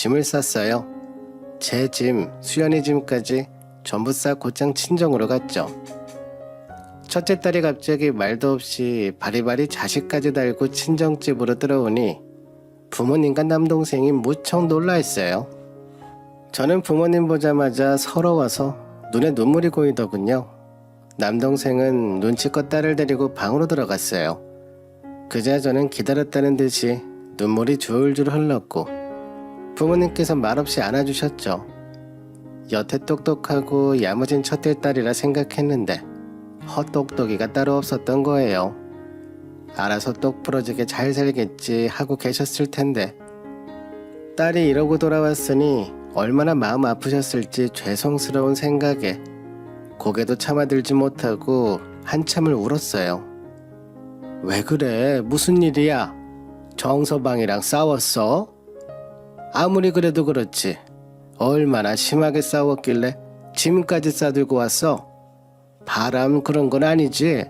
짐을 쌌어요. 제 짐, 수연이 짐까지 전부 싸 곧장 친정으로 갔죠. 첫째 딸이 갑자기 말도 없이 바리바리 자식까지 달고 친정집으로 들어오니 부모님과 남동생이 무척 놀라했어요. 저는 부모님 보자마자 서러워서 눈에 눈물이 고이더군요. 남동생은 눈치껏 딸을 데리고 방으로 들어갔어요. 그자 저는 기다렸다는 듯이 눈물이 줄줄 흘렀고 부모님께서 말없이 안아주셨죠. 여태 똑똑하고 야무진 첫째 딸이라 생각했는데 헛똑똑이가 따로 없었던 거예요. 알아서 똑 부러지게 잘 살겠지 하고 계셨을 텐데 딸이 이러고 돌아왔으니 얼마나 마음 아프셨을지 죄송스러운 생각에 고개도 참아들지 못하고 한참을 울었어요. 왜 그래? 무슨 일이야? 정서방이랑 싸웠어? 아무리 그래도 그렇지. 얼마나 심하게 싸웠길래 짐까지 싸들고 왔어? 바람 그런 건 아니지?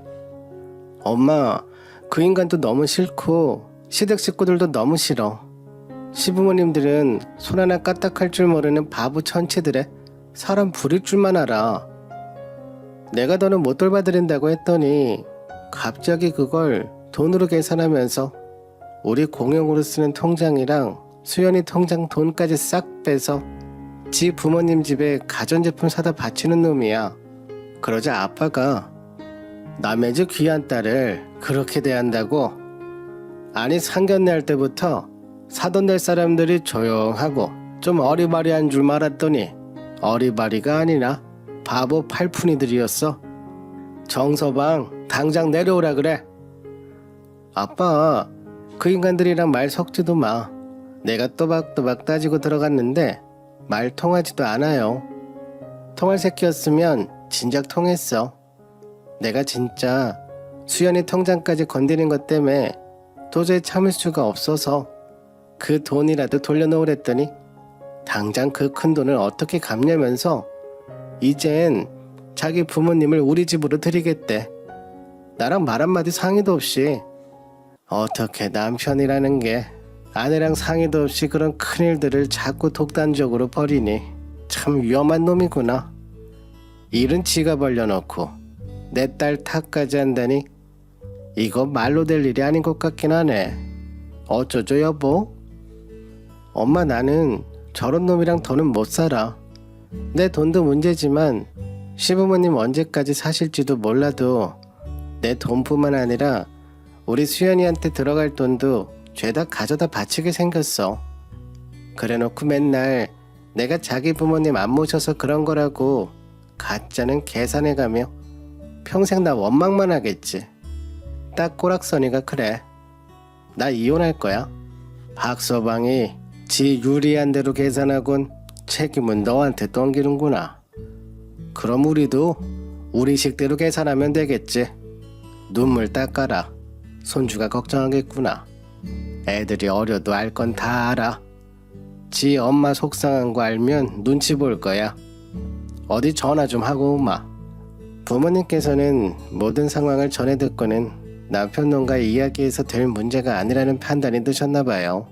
엄마, 그 인간도 너무 싫고 시댁 식구들도 너무 싫어. 시부모님들은 손 하나 까딱할 줄 모르는 바보 천치들에 사람 부릴 줄만 알아. 내가 너는 못 돌봐드린다고 했더니 갑자기 그걸 돈으로 계산하면서 우리 공용으로 쓰는 통장이랑 수연이 통장 돈까지 싹 빼서 지 부모님 집에 가전제품 사다 바치는 놈이야. 그러자 아빠가 남의 집 귀한 딸을 그렇게 대한다고? 아니 상견례 할 때부터 사돈 될 사람들이 조용하고 좀 어리바리한 줄 알았더니 어리바리가 아니라 바보 팔푼이들이었어. 정서방 당장 내려오라 그래. 아빠 그 인간들이랑 말 섞지도 마. 내가 또박또박 따지고 들어갔는데 말 통하지도 않아요. 통할 새끼였으면 진작 통했어. 내가 진짜 수연이 통장까지 건드린 것 때문에 도저히 참을 수가 없어서 그 돈이라도 돌려놓으랬더니 당장 그 큰 돈을 어떻게 갚냐면서 이젠 자기 부모님을 우리 집으로 들이겠대. 나랑 말 한마디 상의도 없이 어떻게 남편이라는 게 아내랑 상의도 없이 그런 큰일들을 자꾸 독단적으로 벌이니 참 위험한 놈이구나. 일은 지가 벌려놓고 내 딸 탓까지 한다니 이거 말로 될 일이 아닌 것 같긴 하네. 어쩌죠 여보? 엄마 나는 저런 놈이랑 더는 못 살아. 내 돈도 문제지만 시부모님 언제까지 사실지도 몰라도 내 돈뿐만 아니라 우리 수연이한테 들어갈 돈도 죄다 가져다 바치게 생겼어. 그래놓고 맨날 내가 자기 부모님 안 모셔서 그런 거라고 가짜는 계산해가며 평생 나 원망만 하겠지. 딱 꼬락서니가 그래. 나 이혼할 거야. 박서방이 지 유리한 대로 계산하곤 책임은 너한테 떠기는구나. 그럼 우리도 우리 식대로 계산하면 되겠지. 눈물 닦아라. 손주가 걱정하겠구나. 애들이 어려도 알 건 다 알아. 지 엄마 속상한 거 알면 눈치 볼 거야. 어디 전화 좀 하고 오마. 부모님께서는 모든 상황을 전해 듣고는 남편 놈과 이야기해서 될 문제가 아니라는 판단이 드셨나 봐요.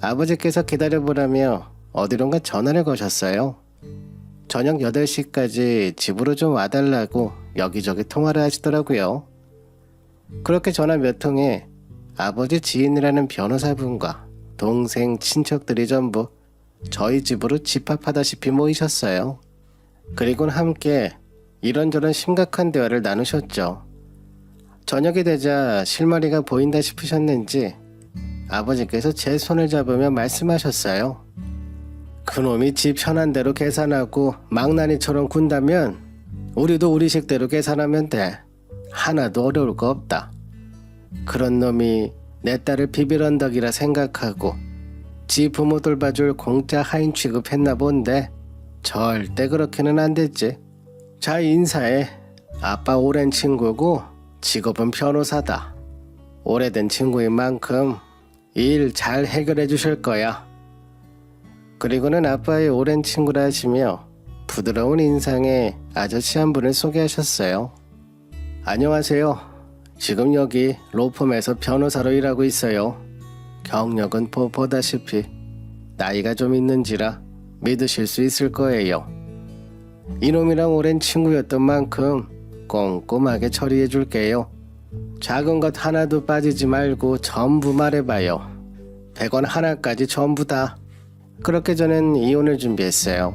아버지께서 기다려보라며 어디론가 전화를 거셨어요. 저녁 8시까지 집으로 좀 와달라고 여기저기 통화를 하시더라고요. 그렇게 전화 몇 통에 아버지 지인이라는 변호사분과 동생 친척들이 전부 저희 집으로 집합하다시피 모이셨어요. 그리고는 함께 이런저런 심각한 대화를 나누셨죠. 저녁이 되자 실마리가 보인다 싶으셨는지 아버지께서 제 손을 잡으며 말씀하셨어요. 그놈이 집 편한 대로 계산하고 망나니처럼 군다면 우리도 우리 식대로 계산하면 돼. 하나도 어려울 거 없다. 그런 놈이 내 딸을 비빌언덕이라 생각하고 지 부모 돌봐줄 공짜 하인 취급했나 본데 절대 그렇게는 안 됐지. 자 인사해. 아빠 오랜 친구고 직업은 변호사다. 오래된 친구인 만큼 일 잘 해결해 주실 거야. 그리고는 아빠의 오랜 친구라 하시며 부드러운 인상의 아저씨 한 분을 소개하셨어요. 안녕하세요. 지금 여기 로펌에서 변호사로 일하고 있어요. 경력은 보, 보다시피 나이가 좀 있는지라 믿으실 수 있을 거예요. 이놈이랑 오랜 친구였던 만큼 꼼꼼하게 처리해 줄게요. 작은 것 하나도 빠지지 말고 전부 말해봐요. 100원 하나까지 전부 다. 그렇게 저는 이혼을 준비했어요.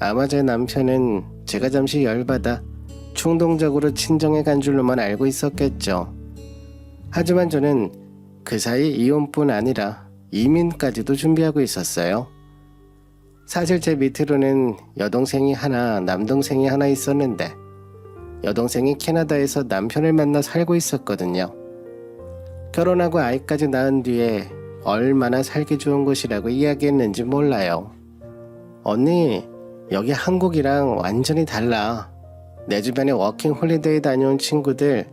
아마 제 남편은 제가 잠시 열받아 충동적으로 친정에 간 줄로만 알고 있었겠죠. 하지만 저는 그 사이 이혼뿐 아니라 이민까지도 준비하고 있었어요. 사실 제 밑으로는 여동생이 하나, 남동생이 하나 있었는데 여동생이 캐나다에서 남편을 만나 살고 있었거든요. 결혼하고 아이까지 낳은 뒤에 얼마나 살기 좋은 곳이라고 이야기했는지 몰라요. 언니, 여기 한국이랑 완전히 달라. 내 주변에 워킹 홀리데이 다녀온 친구들,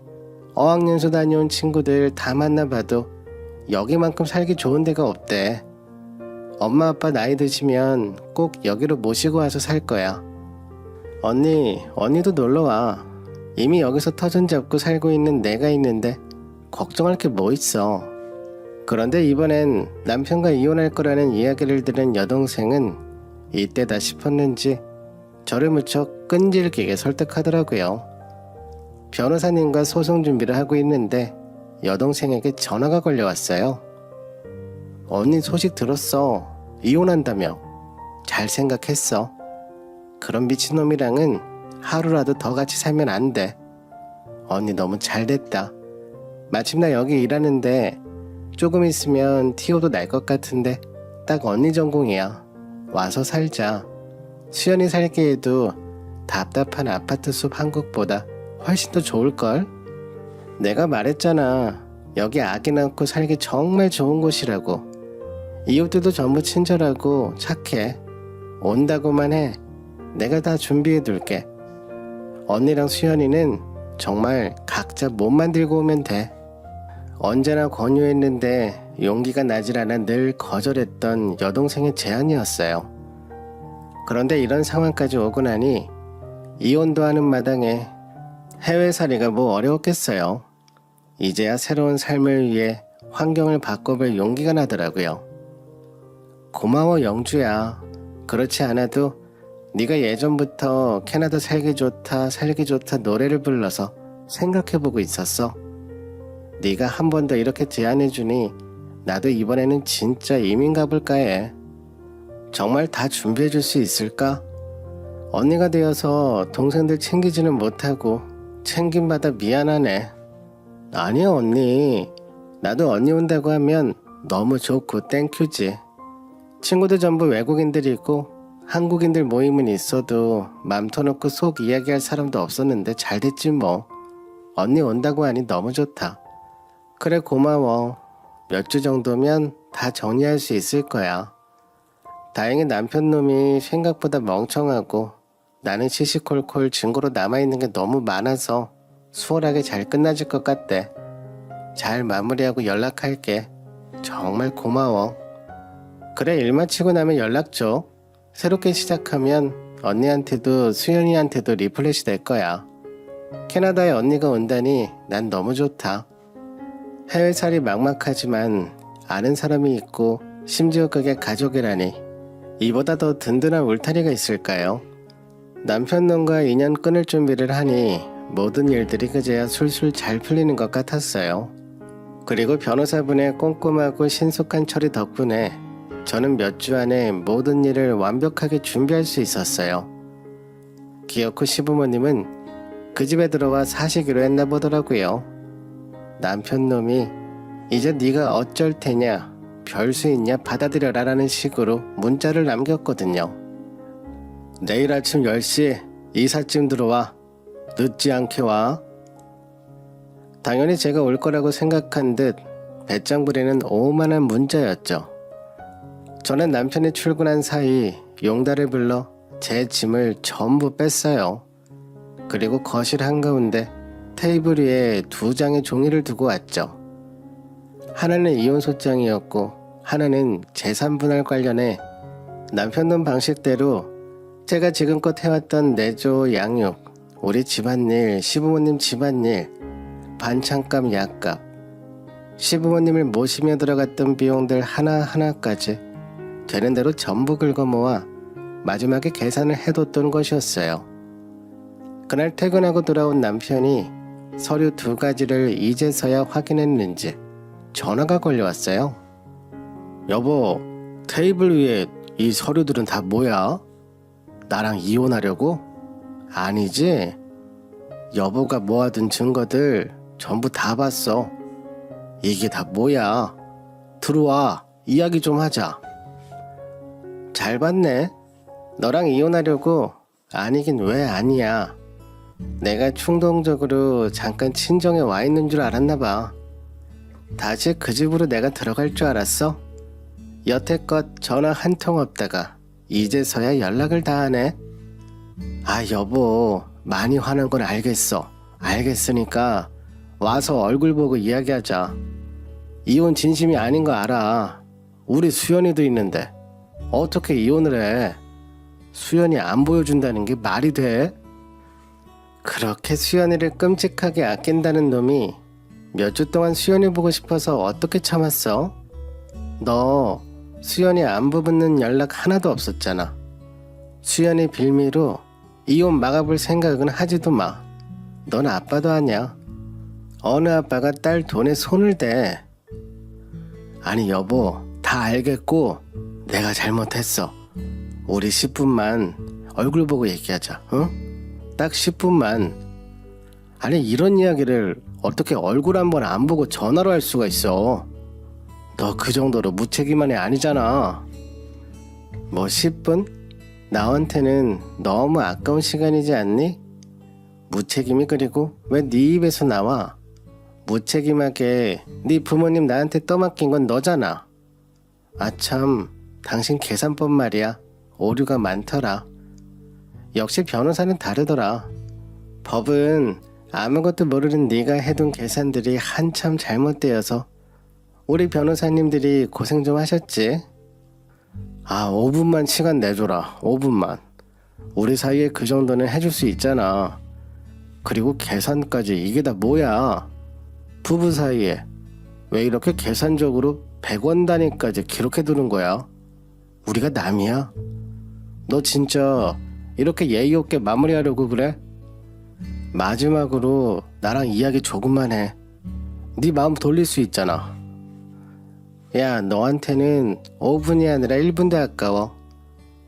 어학연수 다녀온 친구들 다 만나봐도 여기만큼 살기 좋은 데가 없대. 엄마 아빠 나이 드시면 꼭 여기로 모시고 와서 살 거야. 언니, 언니도 놀러 와. 이미 여기서 터전 잡고 살고 있는 내가 있는데 걱정할 게 뭐 있어. 그런데 이번엔 남편과 이혼할 거라는 이야기를 들은 여동생은 이때다 싶었는지 저를 무척 끈질기게 설득하더라고요. 변호사님과 소송 준비를 하고 있는데 여동생에게 전화가 걸려왔어요. 언니 소식 들었어. 이혼한다며. 잘 생각했어. 그런 미친놈이랑은 하루라도 더 같이 살면 안 돼. 언니 너무 잘 됐다. 마침 나 여기 일하는데 조금 있으면 티오도 날 것 같은데 딱 언니 전공이야. 와서 살자. 수연이 살기에도 답답한 아파트 숲 한국보다 훨씬 더 좋을걸? 내가 말했잖아. 여기 아기 낳고 살기 정말 좋은 곳이라고. 이웃들도 전부 친절하고 착해. 온다고만 해. 내가 다 준비해 둘게. 언니랑 수연이는 정말 각자 몸 만 들고 오면 돼. 언제나 권유했는데 용기가 나질 않아 늘 거절했던 여동생의 제안이었어요. 그런데 이런 상황까지 오고 나니 이혼도 하는 마당에 해외살이가 뭐 어려웠겠어요. 이제야 새로운 삶을 위해 환경을 바꿔볼 용기가 나더라고요. 고마워 영주야. 그렇지 않아도 네가 예전부터 캐나다 살기 좋다 살기 좋다 노래를 불러서 생각해보고 있었어. 네가 한 번 더 이렇게 제안해주니 나도 이번에는 진짜 이민 가볼까 해. 정말 다 준비해 줄 수 있을까? 언니가 되어서 동생들 챙기지는 못하고 챙김받아 미안하네. 아니야 언니. 나도 언니 온다고 하면 너무 좋고 땡큐지. 친구들 전부 외국인들이고 한국인들 모임은 있어도 맘 터놓고 속 이야기할 사람도 없었는데 잘 됐지 뭐. 언니 온다고 하니 너무 좋다. 그래 고마워. 몇 주 정도면 다 정리할 수 있을 거야. 다행히 남편 놈이 생각보다 멍청하고 나는 시시콜콜 증거로 남아있는 게 너무 많아서 수월하게 잘 끝나질 것 같대. 잘 마무리하고 연락할게. 정말 고마워. 그래 일 마치고 나면 연락 줘. 새롭게 시작하면 언니한테도 수연이한테도 리플렛이 될 거야. 캐나다에 언니가 온다니 난 너무 좋다. 해외살이 막막하지만 아는 사람이 있고 심지어 그게 가족이라니 이보다 더 든든한 울타리가 있을까요? 남편 놈과 인연 끊을 준비를 하니 모든 일들이 그제야 술술 잘 풀리는 것 같았어요. 그리고 변호사분의 꼼꼼하고 신속한 처리 덕분에 저는 몇 주 안에 모든 일을 완벽하게 준비할 수 있었어요. 기어코 시부모님은 그 집에 들어와 사시기로 했나 보더라고요. 남편 놈이 이제 네가 어쩔 테냐 별 수 있냐 받아들여라 라는 식으로 문자를 남겼거든요. 내일 아침 10시 이삿짐 들어와 늦지 않게 와. 당연히 제가 올 거라고 생각한 듯 배짱 부리는 오만한 문자였죠. 저는 남편이 출근한 사이 용달을 불러 제 짐을 전부 뺐어요. 그리고 거실 한가운데 테이블 위에 두 장의 종이를 두고 왔죠. 하나는 이혼 소장이었고 하나는 재산 분할 관련해 남편 놈 방식대로 제가 지금껏 해왔던 내조 양육, 우리 집안일, 시부모님 집안일, 반찬값 약값, 시부모님을 모시며 들어갔던 비용들 하나하나까지 되는 대로 전부 긁어 모아 마지막에 계산을 해뒀던 것이었어요. 그날 퇴근하고 돌아온 남편이 서류 두 가지를 이제서야 확인했는지 전화가 걸려왔어요. 여보, 테이블 위에 이 서류들은 다 뭐야? 나랑 이혼하려고? 아니지. 여보가 모아둔 증거들 전부 다 봤어. 이게 다 뭐야? 들어와, 이야기 좀 하자. 잘 봤네. 너랑 이혼하려고? 아니긴 왜 아니야. 내가 충동적으로 잠깐 친정에 와 있는 줄 알았나 봐. 다시 그 집으로 내가 들어갈 줄 알았어? 여태껏 전화 한 통 없다가 이제서야 연락을 다 하네. 아 여보 많이 화난 건 알겠어. 알겠으니까 와서 얼굴 보고 이야기하자. 이혼 진심이 아닌 거 알아. 우리 수연이도 있는데 어떻게 이혼을 해? 수연이 안 보여준다는 게 말이 돼? 그렇게 수연이를 끔찍하게 아낀다는 놈이 몇 주 동안 수연이 보고 싶어서 어떻게 참았어? 너 수연이 안부 묻는 연락 하나도 없었잖아. 수연이 빌미로 이혼 막아볼 생각은 하지도 마. 넌 아빠도 아니야. 어느 아빠가 딸 돈에 손을 대. 아니 여보 다 알겠고 내가 잘못했어. 우리 10분만 얼굴 보고 얘기하자. 응? 딱 10분만. 아니 이런 이야기를 어떻게 얼굴 한번 안 보고 전화로 할 수가 있어. 너 그 정도로 무책임한 애 아니잖아. 뭐 10분? 나한테는 너무 아까운 시간이지 않니? 무책임이 그리고 왜 네 입에서 나와? 무책임하게 네 부모님 나한테 떠맡긴 건 너잖아. 아참, 당신 계산법 말이야. 오류가 많더라. 역시 변호사는 다르더라. 법은 아무것도 모르는 네가 해둔 계산들이 한참 잘못되어서 우리 변호사님들이 고생 좀 하셨지. 아, 5분만 시간 내줘라. 5분만. 우리 사이에 그 정도는 해줄 수 있잖아. 그리고 계산까지 이게 다 뭐야? 부부 사이에 왜 이렇게 계산적으로 100원 단위까지 기록해 두는 거야? 우리가 남이야? 너 진짜 이렇게 예의 없게 마무리하려고 그래? 마지막으로 나랑 이야기 조금만 해. 네 마음 돌릴 수 있잖아. 야, 너한테는 5분이 아니라 1분도 아까워.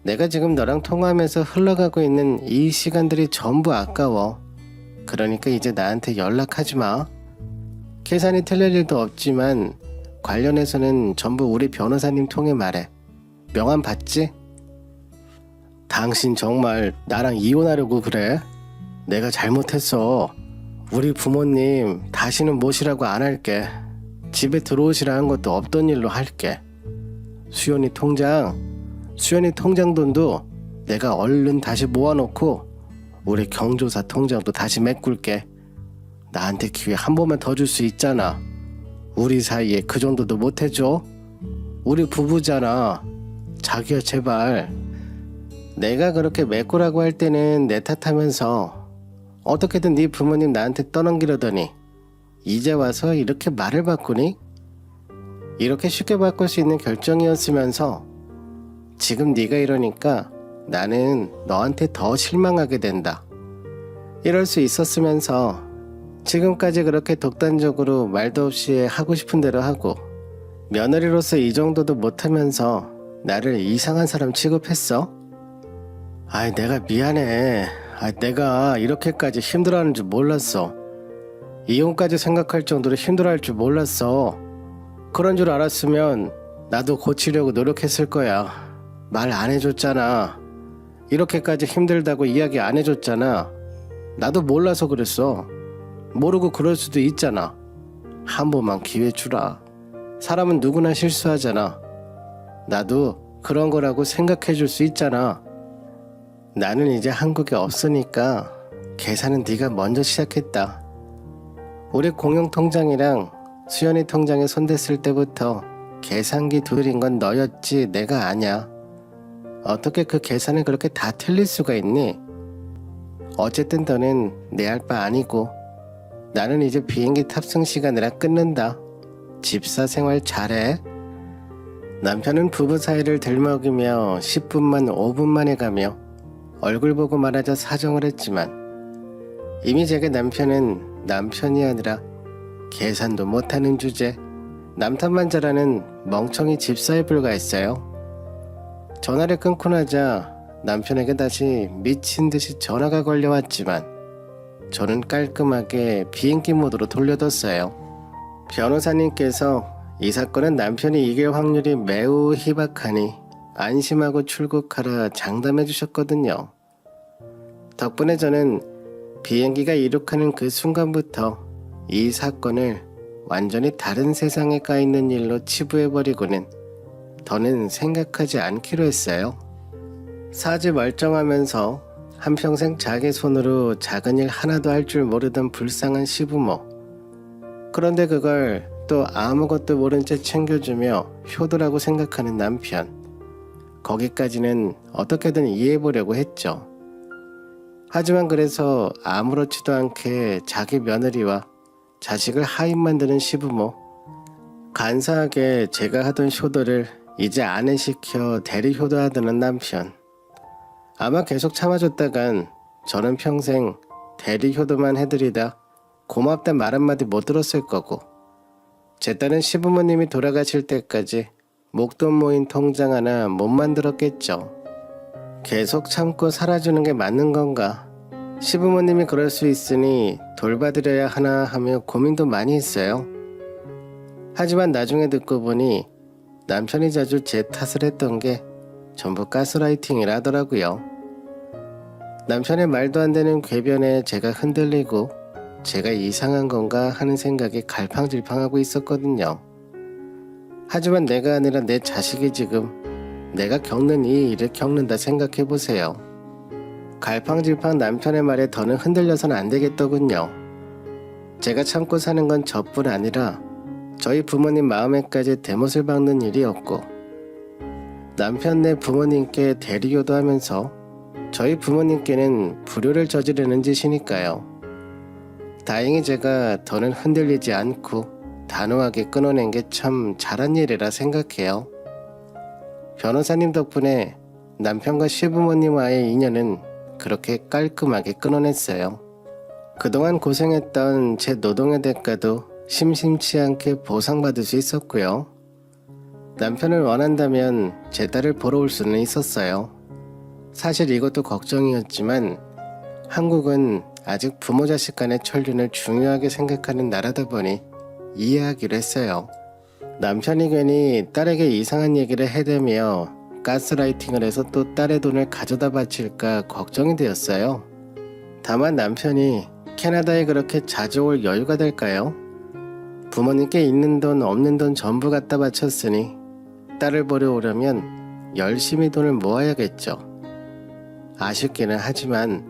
내가 지금 너랑 통화하면서 흘러가고 있는 이 시간들이 전부 아까워. 그러니까 이제 나한테 연락하지 마. 계산이 틀릴 일도 없지만 관련해서는 전부 우리 변호사님 통해 말해. 명함 받지? 당신 정말 나랑 이혼하려고 그래? 내가 잘못했어. 우리 부모님 다시는 모시라고 안 할게. 집에 들어오시라 한 것도 없던 일로 할게. 수연이 통장, 수연이 통장 돈도 내가 얼른 다시 모아놓고 우리 경조사 통장도 다시 메꿀게. 나한테 기회 한 번만 더 줄 수 있잖아. 우리 사이에 그 정도도 못 해줘? 우리 부부잖아. 자기야 제발. 내가 그렇게 메꾸라고 할 때는 내 탓하면서 어떻게든 네 부모님 나한테 떠넘기려더니 이제 와서 이렇게 말을 바꾸니? 이렇게 쉽게 바꿀 수 있는 결정이었으면서 지금 네가 이러니까 나는 너한테 더 실망하게 된다. 이럴 수 있었으면서 지금까지 그렇게 독단적으로 말도 없이 하고 싶은 대로 하고 며느리로서 이 정도도 못하면서 나를 이상한 사람 취급했어? 아이 내가 미안해. 아 내가 이렇게까지 힘들어하는 줄 몰랐어. 이혼까지 생각할 정도로 힘들어할 줄 몰랐어. 그런 줄 알았으면 나도 고치려고 노력했을 거야. 말 안 해줬잖아. 이렇게까지 힘들다고 이야기 안 해줬잖아. 나도 몰라서 그랬어. 모르고 그럴 수도 있잖아. 한 번만 기회 주라. 사람은 누구나 실수하잖아. 나도 그런 거라고 생각해 줄 수 있잖아. 나는 이제 한국에 없으니까 계산은 네가 먼저 시작했다. 우리 공용 통장이랑 수연이 통장에 손댔을 때부터 계산기 두드린 건 너였지 내가 아냐. 어떻게 그 계산을 그렇게 다 틀릴 수가 있니? 어쨌든 너는 내 할 바 아니고 나는 이제 비행기 탑승 시간이라 끊는다. 집사 생활 잘해. 남편은 부부 사이를 들먹이며 10분만 5분 만에 가며 얼굴 보고 말하자 사정을 했지만 이미 제게 남편은 남편이 아니라 계산도 못하는 주제 남탓만 잘하는 멍청이 집사에 불과했어요. 전화를 끊고 나자 남편에게 다시 미친 듯이 전화가 걸려왔지만 저는 깔끔하게 비행기 모드로 돌려뒀어요. 변호사님께서 이 사건은 남편이 이길 확률이 매우 희박하니 안심하고 출국하라 장담해 주셨거든요. 덕분에 저는 비행기가 이륙하는 그 순간부터 이 사건을 완전히 다른 세상에 가 있는 일로 치부해버리고는 더는 생각하지 않기로 했어요. 사지 멀쩡하면서 한평생 자기 손으로 작은 일 하나도 할 줄 모르던 불쌍한 시부모. 그런데 그걸 또 아무것도 모른 채 챙겨주며 효도라고 생각하는 남편. 거기까지는 어떻게든 이해해보려고 했죠. 하지만 그래서 아무렇지도 않게 자기 며느리와 자식을 하인 만드는 시부모. 간사하게 제가 하던 효도를 이제 아내 시켜 대리 효도하드는 남편. 아마 계속 참아줬다간 저는 평생 대리 효도만 해드리다 고맙단 말 한마디 못 들었을 거고 제 딸은 시부모님이 돌아가실 때까지 목돈 모인 통장 하나 못 만들었겠죠. 계속 참고 살아주는 게 맞는 건가? 시부모님이 그럴 수 있으니 돌봐드려야 하나 하며 고민도 많이 했어요. 하지만 나중에 듣고 보니 남편이 자주 제 탓을 했던 게 전부 가스라이팅이라 하더라고요. 남편의 말도 안 되는 궤변에 제가 흔들리고 제가 이상한 건가 하는 생각이 갈팡질팡하고 있었거든요. 하지만 내가 아니라 내 자식이 지금 내가 겪는 이 일을 겪는다 생각해 보세요. 갈팡질팡 남편의 말에 더는 흔들려서는 안 되겠더군요. 제가 참고 사는 건 저뿐 아니라 저희 부모님 마음에까지 대못을 박는 일이었고 남편 네 부모님께 대리효도 하면서 저희 부모님께는 불효를 저지르는 짓이니까요. 다행히 제가 더는 흔들리지 않고 단호하게 끊어낸 게 참 잘한 일이라 생각해요. 변호사님 덕분에 남편과 시부모님과의 인연은 그렇게 깔끔하게 끊어냈어요. 그동안 고생했던 제 노동의 대가도 심심치 않게 보상받을 수 있었고요. 남편을 원한다면 제 딸을 보러 올 수는 있었어요. 사실 이것도 걱정이었지만 한국은 아직 부모 자식 간의 천륜을 중요하게 생각하는 나라다 보니 이해하기로 했어요. 남편이 괜히 딸에게 이상한 얘기를 해대며 가스라이팅을 해서 또 딸의 돈을 가져다 바칠까 걱정이 되었어요. 다만 남편이 캐나다에 그렇게 자주 올 여유가 될까요? 부모님께 있는 돈 없는 돈 전부 갖다 바쳤으니 딸을 보러 오려면 열심히 돈을 모아야겠죠. 아쉽기는 하지만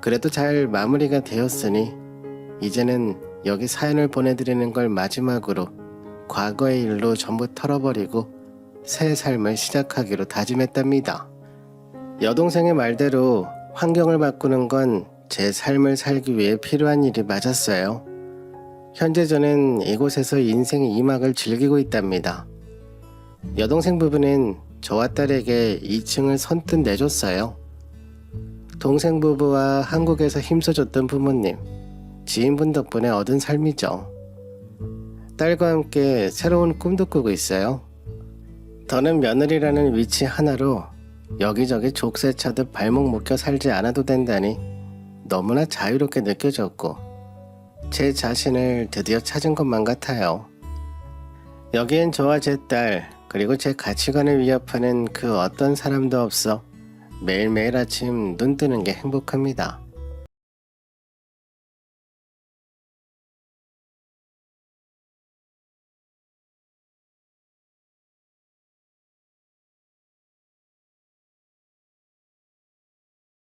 그래도 잘 마무리가 되었으니 이제는 여기 사연을 보내드리는 걸 마지막으로 과거의 일로 전부 털어버리고 새 삶을 시작하기로 다짐했답니다. 여동생의 말대로 환경을 바꾸는 건 제 삶을 살기 위해 필요한 일이 맞았어요. 현재 저는 이곳에서 인생의 이막을 즐기고 있답니다. 여동생 부부는 저와 딸에게 2층을 선뜻 내줬어요. 동생 부부와 한국에서 힘써줬던 부모님, 지인분 덕분에 얻은 삶이죠. 딸과 함께 새로운 꿈도 꾸고 있어요. 더는 며느리라는 위치 하나로 여기저기 족쇄 차듯 발목 묶여 살지 않아도 된다니 너무나 자유롭게 느껴졌고 제 자신을 드디어 찾은 것만 같아요. 여기엔 저와 제 딸, 그리고 제 가치관을 위협하는 그 어떤 사람도 없어 매일매일 아침 눈 뜨는 게 행복합니다.